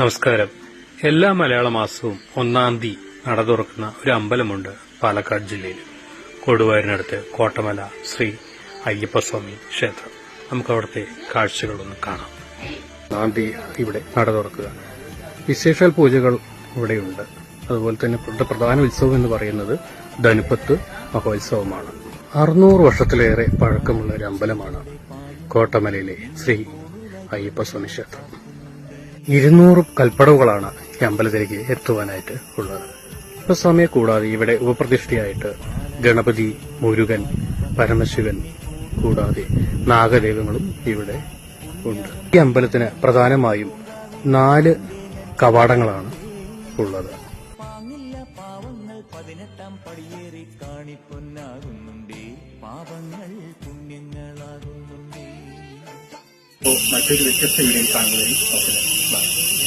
നമസ്കാരം. എല്ലാ മലയാള മാസവും ഒന്നാം തീയതി നട തുറക്കുന്ന ഒരു അമ്പലമുണ്ട് പാലക്കാട് ജില്ലയിൽ കൊടുവായൂരിനടുത്ത് കോട്ടമല ശ്രീ അയ്യപ്പസ്വാമി ക്ഷേത്രം. നമുക്ക് അവിടുത്തെ കാഴ്ചകളൊന്ന് കാണാം. ഒന്നാം തീയതി ഇവിടെ നട തുറക്കുക. വിശേഷാൽ പൂജകൾ ഇവിടെയുണ്ട്. അതുപോലെ തന്നെ ഇവിടുത്തെ പ്രധാന ഉത്സവം എന്ന് പറയുന്നത് ധനുപ്പത്ത് മഹോത്സവമാണ്. അറുന്നൂറ് വർഷത്തിലേറെ പഴക്കമുള്ള ഒരു അമ്പലമാണ് കോട്ടമലയിലെ ശ്രീ അയ്യപ്പസ്വാമി ക്ഷേത്രം. ഇരുന്നൂറ് കൽപ്പടവുകളാണ് ഈ അമ്പലത്തിലേക്ക് എത്തുവാനായിട്ട് ഉള്ളത്. ഇപ്പൊ സമയം കൂടാതെ ഇവിടെ ഉപപ്രതിഷ്ഠയായിട്ട് ഗണപതി മുരുകൻ പരമശിവൻ കൂടാതെ നാഗദേവങ്ങളും ഇവിടെ ഉണ്ട്. ഈ അമ്പലത്തിന് പ്രധാനമായും നാല് കവാടങ്ങളാണ് ഉള്ളത്. പതിനെട്ടാം പടിയേറി കാണിപ്പൊന്നാകുന്നുണ്ടേ. പാപങ്ങൾ My favorite history in family. Okay, bye.